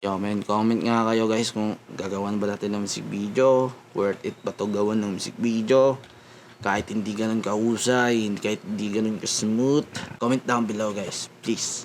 Comment, comment nga kayo guys kung gagawan ba natin ng music video. Worth it ba to gawan ng music video? Kahit hindi ganun kahusay, kahit hindi ganun ka-smooth. Comment down below guys, please.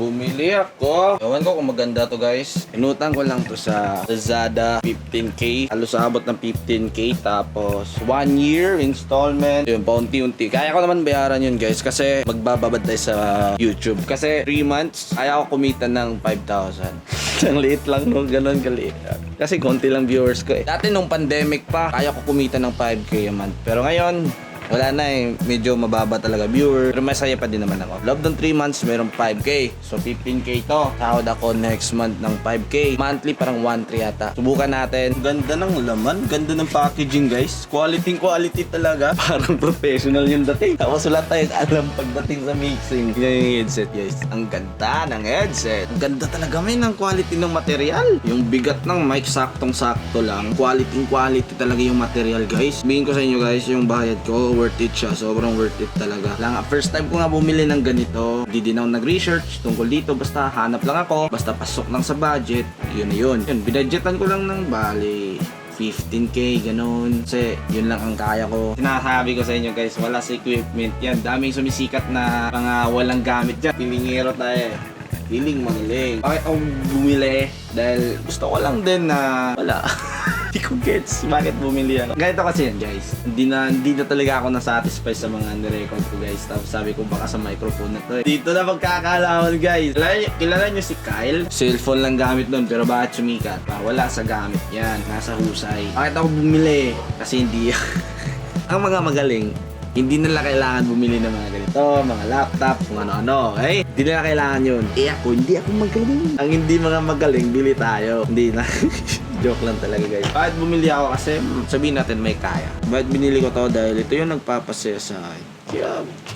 Bumili ako. Ewan ko kung maganda to guys. Inutan ko lang to sa Lazada 15k. Halos abot ng 15k. Tapos 1 year installment. Yun, paunti-unti. Kaya ko naman bayaran yun guys. Kasi magbababad tayo sa YouTube. Kasi 3 months, kaya ko kumita ng 5,000. Ang liit lang no, ganun kaliit. Kasi konti lang viewers ko eh. Dati nung pandemic pa, kaya ko kumita ng 5k a month. Pero ngayon, wala na eh. Medyo mababa talaga viewer. Pero masaya pa din naman ako. Love ng 3 months, meron 5K. So 15K to. Sahod ako next month ng 5K. Monthly parang 1.3 yata. Subukan natin. Ganda ng laman. Ganda ng packaging guys. Quality quality talaga. Parang professional yung dating. Tapos wala tayong alam pagdating sa mixing. Yan yung headset guys. Ang ganda ng headset. Ang ganda talaga may ng quality ng material. Yung bigat ng mic saktong-sakto lang. Quality quality talaga yung material guys. Sabihin ko sa inyo guys, yung bayad ko worth it siya. Sobrang worth it talaga. Lang, first time ko nga bumili ng ganito. Hindi din ako nag-research tungkol dito. Basta hanap lang ako. Basta pasok lang sa budget. Yun yun. Yun, binadgetan ko lang ng bali 15k, ganun. Kasi yun lang ang kaya ko. Sinasabi ko sa inyo guys, wala sa equipment yan. Daming sumisikat na mga walang gamit dyan. Pilingero tayo eh. Piling magaling. Bakit ako bumili? Dahil gusto ko lang din na wala. Hindi ko gets bakit bumili ako. Ganito kasi yan guys. Hindi na, hindi na talaga ako nasatisfy sa mga nirecord ko guys. Tapos sabi ko baka sa microphone na to eh. Dito na magkakalaman guys. Kilala, niyo- kilala nyo si Kyle? Cellphone lang gamit nun pero bakit sumikat? Ah, wala sa gamit yan. Nasa husay. Bakit ako bumili? Kasi hindi ang mga magaling, hindi nila kailangan bumili ng mga ganito, mga laptop, kung ano-ano, okay? Hindi nila kailangan yun. Eh ako, hindi ako magaling. Ang hindi mga magaling, bili tayo. Hindi na. Joke lang talaga guys. Bakit bumili ako? Kasi mm, sabihin natin may kaya. Bakit binili ko to? Dahil ito yung nagpapasaya sa akin. Kaya,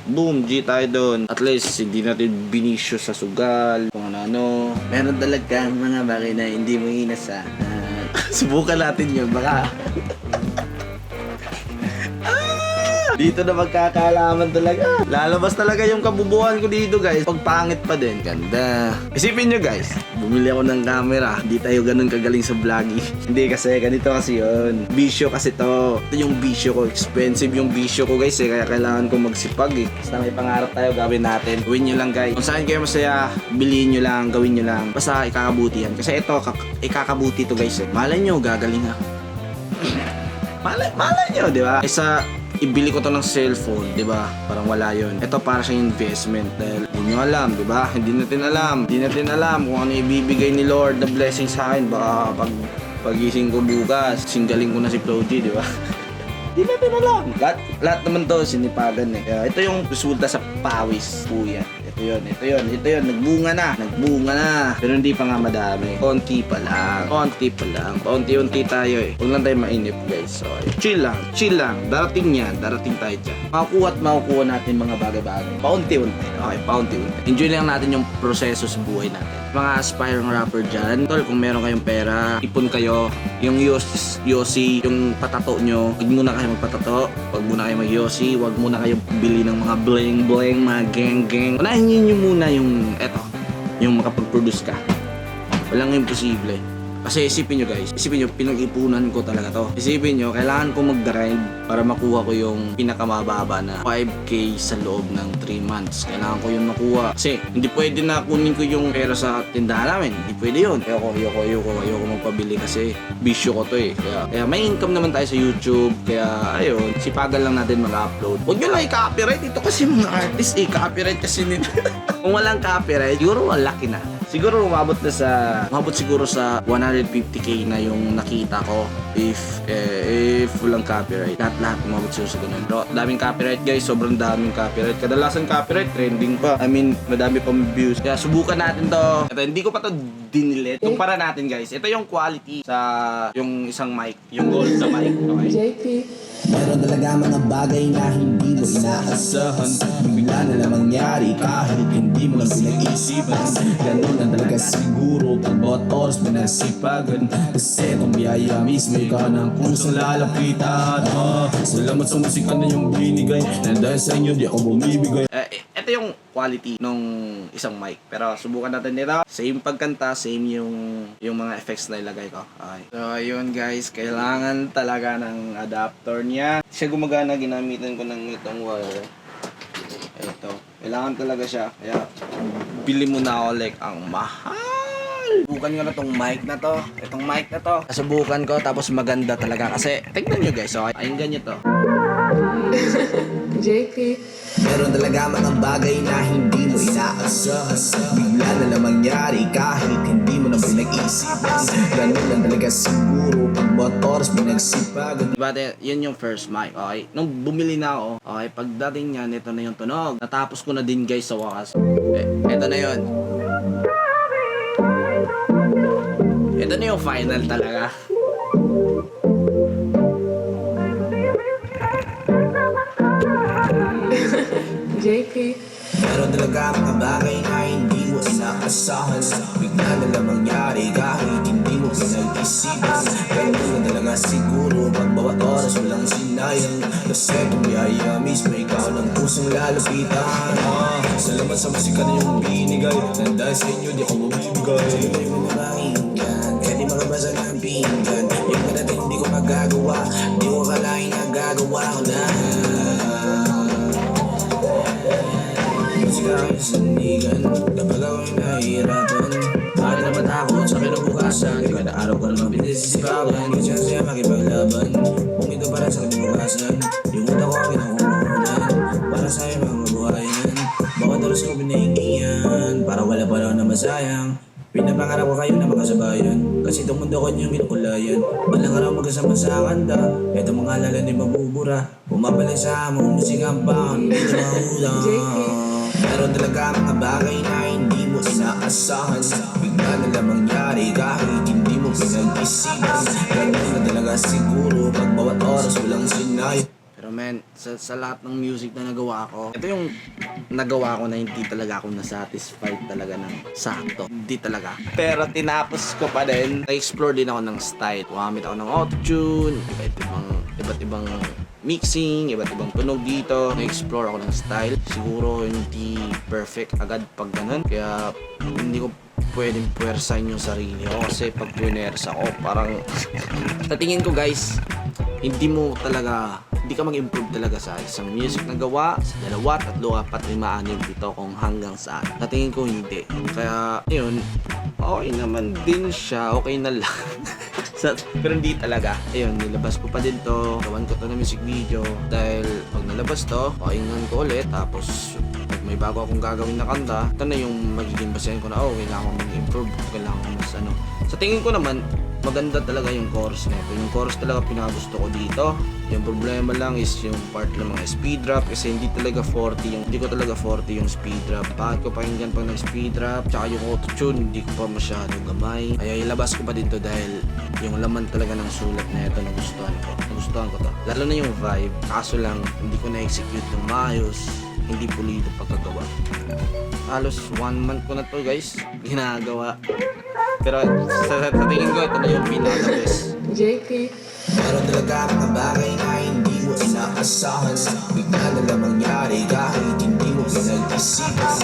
boom, G tayo doon. At least, hindi natin binisyo sa sugal, kung ano-ano. Meron talaga mga bagay na hindi mo inasahan. Subukan natin yun, baka Dito na magkakaalaman talaga. Lalabas talaga yung kabubuhan ko dito guys. Pag pangit pa din. Ganda. Isipin nyo guys. Bumili ako ng camera. Hindi tayo ganun kagaling sa vlogging. Hindi kasi ganito kasi yun. Bisyo kasi to. Ito yung bisyo ko. Expensive yung bisyo ko guys eh. Kaya kailangan ko magsipag eh. Basta may pangarap tayo gawin natin. Gawin nyo lang guys. Kung saan kayo masaya, bilhin nyo lang, gawin nyo lang. Basta ikakabuti yan. Kasi ito, kak- ikakabuti to guys eh. Malay nyo, gagaling ha. Malay, malay nyo, di ba? Isa, ibili ko to ng cellphone, di ba? Parang wala yon. Ito para sa investment dahil hindi nyo alam, di ba? Hindi natin alam. Hindi natin alam kung ano ibibigay ni Lord na blessing sa akin. Baka pag pagising ko bukas, singgaling ko na si Flo G, di ba? Hindi natin alam. Lahat, lahat naman to sinipagan eh. Kaya ito yung resulta sa pawis, kuya. Ito yun, ito yun, ito yun. Nagbunga na. Nagbunga na. Pero hindi pa nga madami. Konti pa lang. Konti pa lang. Paunti-unti tayo eh. Huwag lang tayo mainip guys. So, chill lang. Chill lang. Darating yan. Darating tayo dyan. Makukuha at makukuha natin mga bagay-bagay. Paunti-unti. Okay, paunti-unti. Enjoy lang natin yung proseso sa buhay natin. Mga aspiring rapper dyan. Tol, kung meron kayong pera, ipon kayo. Yung Yos- Yossi, yung patato nyo, huwag muna kayo magpatato. Huwag muna kayo mag-Yossi. Huwag muna kayo bili ng mga bling-bling, mga gang-gang. Unahin nyo muna yung, eto, yung makapag-produce ka. Walang imposible. Kasi isipin nyo guys, isipin nyo, pinag-ipunan ko talaga to. Isipin nyo, kailangan ko mag-grind para makuha ko yung pinakamababa na 5k sa loob ng 3 months. Kailangan ko yun makuha. Kasi hindi pwede na kunin ko yung pera sa tindahan namin. Hindi pwede yun. Ayoko, ayoko, ayoko, ayoko magpabili kasi bisyo ko to eh. Kaya, kaya may income naman tayo sa YouTube. Kaya ayun, sipagan lang natin mag-upload. Huwag nyo lang i-copyright. Ito kasi mga artist eh, copyright kasi nila. Kung walang copyright, siguro malaki na. Siguro umabot na sa umabot siguro sa 150k na yung nakita ko if eh, if walang copyright. Lahat lahat umabot siguro sa ganun. Pero daming copyright guys, sobrang daming copyright. Kadalasan copyright trending pa. I mean, madami pang views. Kaya subukan natin to. Ito, hindi ko pa to dinilit. Kumpara natin guys. Ito yung quality sa yung isang mic, yung gold sa mic. Okay. JP. Meron talaga mga bagay na hindi mo inaasahan. Bigla na lang mangyari kahit hindi mo lang pinag-isipan Ganun na talaga siguro pag bawat oras mo nagsipagan Kasi itong biyaya mismo ikaw ng kusang lalapitan oh, Salamat sa musika na yung binigay. Na dahil sa inyo di ako bumibigay. Eh, ito yung quality nung isang mic. Pero subukan natin dito. Same pagkanta, same yung yung mga effects na ilagay ko. Okay. So, ayun guys, kailangan talaga ng adapter niya. Siya gumagana, ginamitan ko ng itong wire. Ito. Kailangan talaga siya. Kaya, bili mo na like ang mahal. Subukan ko na tong mic na to. Itong mic na to. Subukan ko tapos maganda talaga kasi tignan nyo guys. Okay, ayun nyo to. JP. Meron talaga mga bagay na hindi mo inaasahan Bigla na lang mangyari kahit hindi mo na pinag-isipan Ganun lang talaga siguro pag oras pinagsipagan Diba, te- yun yung first mic, okay? Nung bumili na ako, okay, pagdating niya, ito na yung tunog. Natapos ko na din guys sa wakas. Eh, ito na yun. Ito na yung final talaga. Talaga mga bagay na hindi mo inaasahan Bigla na lang mangyari kahit hindi mo pinag-isipan. Ganun lang talaga siguro pag bawat oras walang sinayang. Kasi kung biyaya mismo ikaw ng pusong lalapitan. Ah, Salamat sa musika na yung binigay. Nandahil sa inyo di ako bumibigay Sa'yo na pakinggan Kaya di makabasa ng pinggan. Yung kadating di ko magagawa Di ko kalain na gagawa ko na Aking sandigan Kapag ako'y nahihirapan Bakit na matakot sa kinabukasan Kada araw ko naman pinasisipagan Yung chance niya makipaglaban. Kung ito para sa kinabukasan Yung utak ko aking nakukunan Para sa iyo mga mabuhayan Bawat oras ko pinahingian Para wala pa na masayang. Pinapangarap ko kayo na makasabayan. Kasi itong mundo ko niyong kinukulayan. Balang araw magkasama sa kanta. Ito mga lala ni mabubura Pumapalik sa among musikang pang. Hindi mahula Meron talaga mga bagay na hindi mo inaasahan Bigla na lang mangyari kahit hindi mo pinag-isipan Ganun na talaga siguro pag bawat oras walang sinayang Pero men, sa, sa lahat ng music na nagawa ko, ito yung nagawa ko na hindi talaga ako nasatisfied talaga ng sakto. Hindi talaga. Pero tinapos ko pa din. Na-explore din ako ng style. Gumamit ako ng autotune, iba't ibang, iba't ibang mixing, iba't ibang tunog dito. Na-explore ako ng style. Siguro hindi perfect agad pag ganun. Kaya hindi ko pwedeng puwersahin yung sarili ko kasi pag puwersa ko parang sa tingin ko guys hindi mo talaga hindi ka mag-improve talaga sa isang music na gawa sa dalawa, tatlo, apat, lima, anim, pito kung hanggang saan. Sa tingin ko hindi. Kaya, yun, okay naman din siya, okay na lang. sa, pero hindi talaga. Ayun, nilabas ko pa din to. Gawan ko to ng music video. Dahil pag nalabas to, pakinggan ko ulit. Tapos, pag may bago akong gagawin na kanta, ito na yung magiging basehan ko na, oh, kailangan ko mag-improve. Kailangan ko mas ano. Sa tingin ko naman, maganda talaga yung chorus nito. Yung chorus talaga pinagusto ko dito. Yung problema lang is yung part ng mga speed drop kasi hindi talaga 40 yung hindi ko talaga 40 yung speed drop. Bakit ko pakinggan pag nag speed drop tsaka yung auto tune hindi ko pa masyadong gamay. Kaya ilabas ko pa dito dahil yung laman talaga ng sulat na ito nagustuhan ko. Nagustuhan ko to. Lalo na yung vibe. Kaso lang hindi ko na-execute ng maayos. Hindi pulido pagkagawa. Halos one month ko na to guys. Ginagawa. Pero sa, sa, sa tingin ko ito na yung pinaka best. JP. Meron talaga mga bagay na hindi mo inaasahan. Bigla na lang mangyari kahit hindi mo pinag-isipan.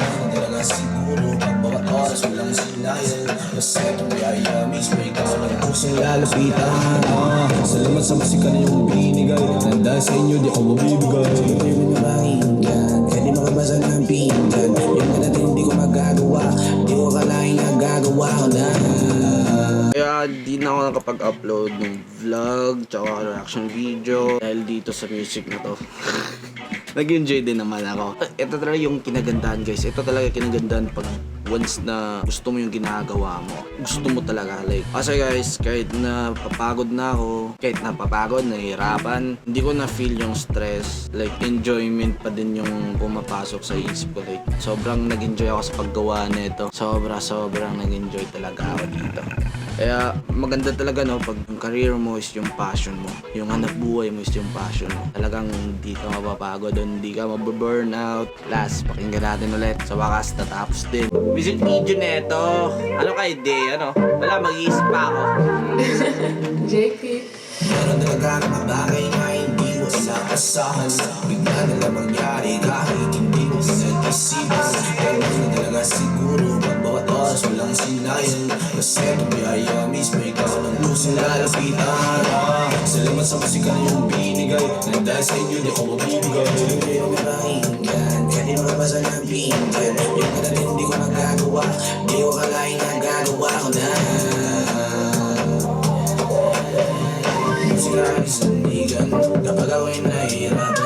Na talaga siguro pag bawat oras walang sinayang Kasi kung biyaya mismo ikaw ng pusong lalapitan. Ah, Salamat sa musika na yung binigay. Nandahil sa inyo di ako mabibigay. Hindi mo na pakinggan Kaya di pinggan Yung kadating hindi ko magagawa Di ko kalain na gagawa ko na Kaya di na ako nakapag-upload ng vlog tsaka reaction video dahil dito sa music na to. Nag-enjoy din naman ako. Ito talaga yung kinagandahan guys. Ito talaga kinagandahan pag once na gusto mo yung ginagawa mo. Gusto mo talaga. Like, kasi guys, kahit na papagod na ako, kahit napapagod, nahihirapan, hindi ko na feel yung stress. Like, enjoyment pa din yung pumapasok sa isip ko. Like, sobrang nag-enjoy ako sa paggawa nito. Sobra, sobrang nag-enjoy talaga ako dito. Kaya maganda talaga no pag yung career mo is yung passion mo. Yung hanap buhay mo is yung passion mo. Talagang hindi ka mapapagod doon, hindi ka mababurn out. Last, pakinggan natin ulit. Sa wakas, tatapos din. Music video na ito. Ano ka idea, ano? Wala, mag-iisip pa ako. JP. Meron talaga mga bagay na hindi mo inaasahan Bigla na lang mangyari kahit hindi mo pinag sinayan Kasi itong biyaya mismo ikaw ng lusong lalapitan Ah, Salamat sa musika na yung binigay Na dahil sa inyo di ako mabibigay Hindi ko mapakinggan Kahit di makabasa ng pinggan Yung kanatin hindi ko magagawa Di ko kalahin na gagawa ko na Musika ay sandigan Kapag ako'y nahihirapan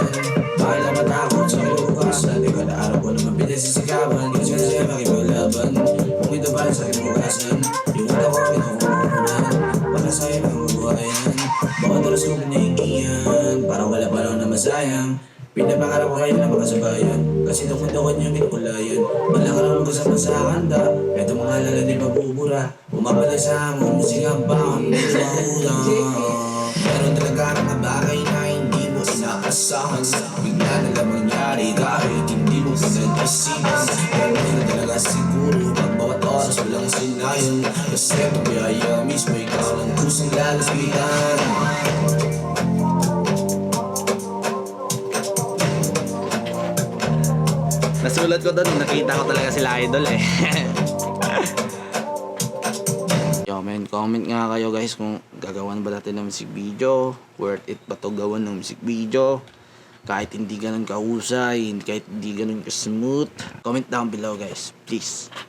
Ko kayo na makasabayan Kasi pinakulayan Wala ka lang magkasama sa handa. Eto mga lala di mabubura Umabala sa among musikang baon Medyo mahula Meron talaga mga bagay na hindi mo inaasahan Bigla na lang mangyari kahit hindi mo pinag-isipan Pero na talaga siguro pag bawat oras walang sinayang Kasi ito biyaya mismo ikaw lang kusang lalapitan Nasulat ko doon, nakita ko talaga sila idol eh. Yo, men, comment nga kayo guys kung gagawan ba natin ng music video. Worth it ba to gawan ng music video? Kahit hindi ganun kahusay, kahit hindi ganun ka-smooth. Comment down below guys, please.